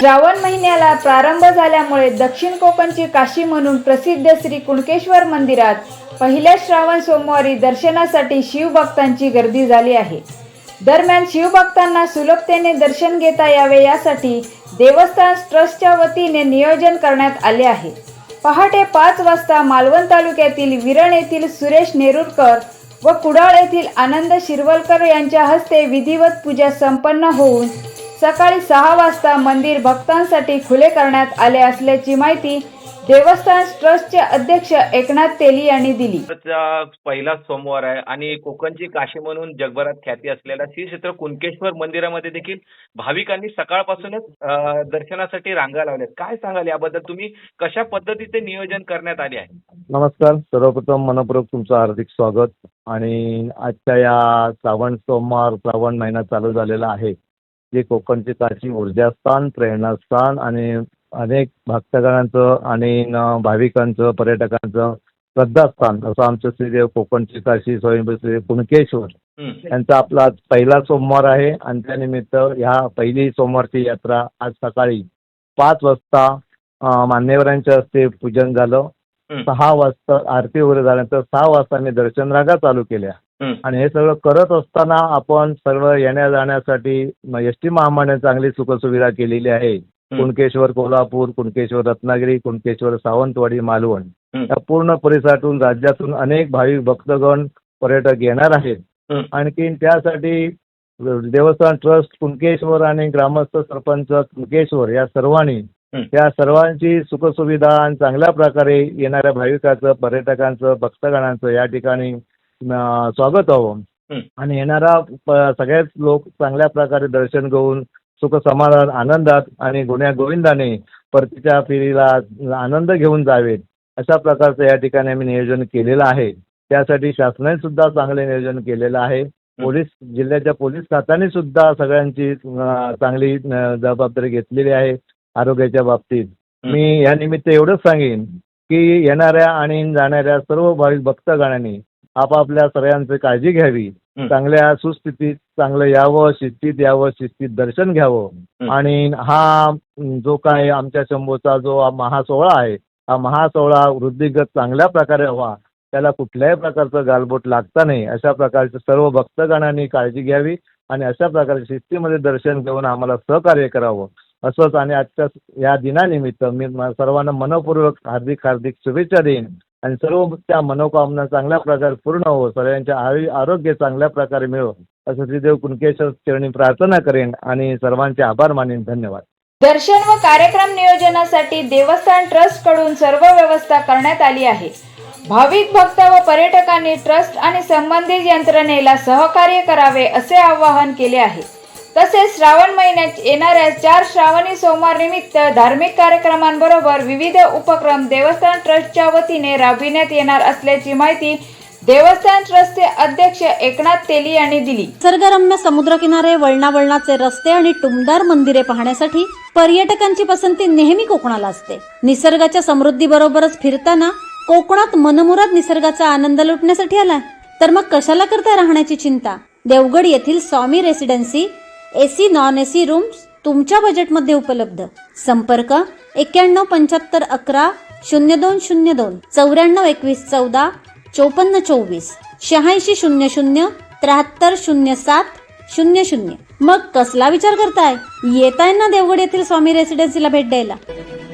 श्रावण महिन्याला प्रारंभ झाल्यामुळे दक्षिण कोकणची काशी म्हणून प्रसिद्ध श्री कुणकेश्वर मंदिरात पहिल्या श्रावण सोमवारी दर्शनासाठी शिवभक्तांची गर्दी झाली आहे. दरम्यान शिवभक्तांना सुलभतेने दर्शन घेता यावे यासाठी देवस्थान ट्रस्टच्या वतीने नियोजन करण्यात आले आहे. पहाटे पाच वाजता मालवण तालुक्यातील विरण येथील सुरेश नेरुरकर व कुडाळ येथील आनंद शिरवलकर यांच्या हस्ते विधिवत पूजा संपन्न होऊन सकाळी सहा वाजता मंदिर भक्तांसाठी खुले करण्यात आले असल्याची माहिती देवस्थान ट्रस्टचे अध्यक्ष एकनाथ तेली यांनी दिली. पहिला सोमवार आहे आणि कोकणची काशी म्हणून जगभरात ख्याती असलेल्या श्री क्षेत्र कुणकेश्वर मंदिरामध्ये देखील भाविकांनी सकाळपासूनच दर्शनासाठी रांगा लावल्यात. काय सांगाल याबद्दल? तुम्ही कशा पद्धतीचे नियोजन करण्यात आले आहे? नमस्कार. सर्वप्रथम मनपूर्वक तुमचं हार्दिक स्वागत. आणि आजच्या या श्रावण सोमवार श्रावण महिना चालू झालेला आहे. जे कोकणचे काशी ऊर्जास्थान प्रेरणास्थान आणि अनेक भक्तगणांचं आणि भाविकांचं पर्यटकांचं श्रद्धास्थान असं आमचं श्रीदेव कोकणची काशी स्वयंभू श्री कुणकेश्वर. यांचा आपला आज पहिला सोमवार आहे आणि त्यानिमित्त ह्या पहिली सोमवारची यात्रा आज सकाळी पाच वाजता मान्यवरांच्या हस्ते पूजन झालं. सहा वाजता आरती वगैरे झाल्यानंतर सहा वाजता आम्ही दर्शन रागा चालू केल्या. आणि हे सगळं करत असताना आपण सर्व येण्या जाण्यासाठी एस टी महामंडळाने चांगली सुखसुविधा केलेली आहे कुणकेश्वर कोल्हापूर कुणकेश्वर रत्नागिरी कुणकेश्वर सावंतवाडी मालवण. या पूर्ण परिसरातून राज्यातून अनेक भाविक भक्तगण पर्यटक येणार आहेत. आणखीन त्यासाठी देवस्थान ट्रस्ट कुणकेश्वर आणि ग्रामस्थ सरपंच कुणकेश्वर या सर्वांनी हं. या सर्वांची सुखसुविधा आणि चांगल्या प्रकारे येणाऱ्या भाविकाचं पर्यटकांचं भक्तगणांचं या ठिकाणी स्वागत हवं हं. आणि येणारा सगळेच लोक चांगल्या प्रकारे दर्शन घेऊन सुख समाधान आनंदात आणि गुण्या गोविंदाने परतीच्या फेरीला आनंद घेऊन जावेत. अशा प्रकारचं या ठिकाणी आम्ही नियोजन केलेलं आहे. त्यासाठी शासनाने सुद्धा चांगले नियोजन केलेलं आहे. पोलीस जिल्ह्याच्या पोलीस खात्याने सुद्धा सगळ्यांची चांगली जबाबदारी घेतलेली आहे आरोग्याच्या बाबतीत. मी या निमित्त एवढंच सांगेन की येणाऱ्या आणि जाणाऱ्या सर्व भाविक भक्तगणांनी आपापल्या सगळ्यांची काळजी घ्यावी. चांगल्या सुस्थितीत चांगलं यावं शिस्तीत यावं शिस्तीत दर्शन घ्यावं. आणि हा जो काय आमच्या शंभूचा जो महासोहळा आहे हा महासोहळा वृद्धिगत चांगल्या प्रकारे व्हा. त्याला कुठल्याही प्रकारचं गालबोट लागता नाही. अशा प्रकारचे सर्व भक्तगणांनी काळजी घ्यावी आणि अशा प्रकारे शिस्तीमध्ये दर्शन घेऊन आम्हाला सहकार्य करावं. असंच आणि आजच्या या दिनानिमित्त म- सर्वांना मनपूर्वक हार्दिक हार्दिक शुभेच्छा देईन. आणि सर्व त्या मनोकामना चांगल्या प्रकारे पूर्ण हो सर्वांच्या आयु आरोग्य चांगल्या प्रकारे मिळो असं श्रीदेव कुणकेश्वर चरणी प्रार्थना करेन आणि सर्वांचे आभार मानेन. धन्यवाद. दर्शन व कार्यक्रम नियोजनासाठी देवस्थान ट्रस्टकडून सर्व व्यवस्था करण्यात आली आहे. भाविक भक्त व पर्यटकांनी ट्रस्ट आणि संबंधित यंत्रणेला सहकार्य करावे असे आवाहन केले आहे. तसेच श्रावण महिन्यात येणाऱ्या चार श्रावणी सोमवार निमित्त धार्मिक कार्यक्रमांबरोबर विविध उपक्रम देवस्थान ट्रस्टच्या वतीने राबविण्यात येणार असल्याची माहिती देवस्थान ट्रस्टचे अध्यक्ष एकनाथ तेली यांनी दिली. निसर्गरम्य समुद्रकिनारे वळणावळणाचे रस्ते आणि टुमदार मंदिरे पाहण्यासाठी पर्यटकांची पसंती नेहमी कोकणाला असते. निसर्गाच्या समृद्धीबरोबरच फिरताना कोकणात मनमुराद निसर्गाचा आनंद लुटण्यासाठी आलाय. तर मग कशाला करता राहण्याची चिंता? देवगड येथील Swami residency A C non A C rooms तुमच्या बजेटमध्ये उपलब्ध. संपर्क एक्क्याण्णव पंच्याहत्तर अकरा शून्य दोन शून्य दोन चौऱ्याण्णव एकवीस चौदा चोपन्न चोवीस शहाऐंशी शून्य शून्य त्र्याहत्तर शून्य सात शून्य शून्य. मग कसला विचार करताय? येताय ना देवगड येथील स्वामी रेसिडेन्सीला भेट द्यायला.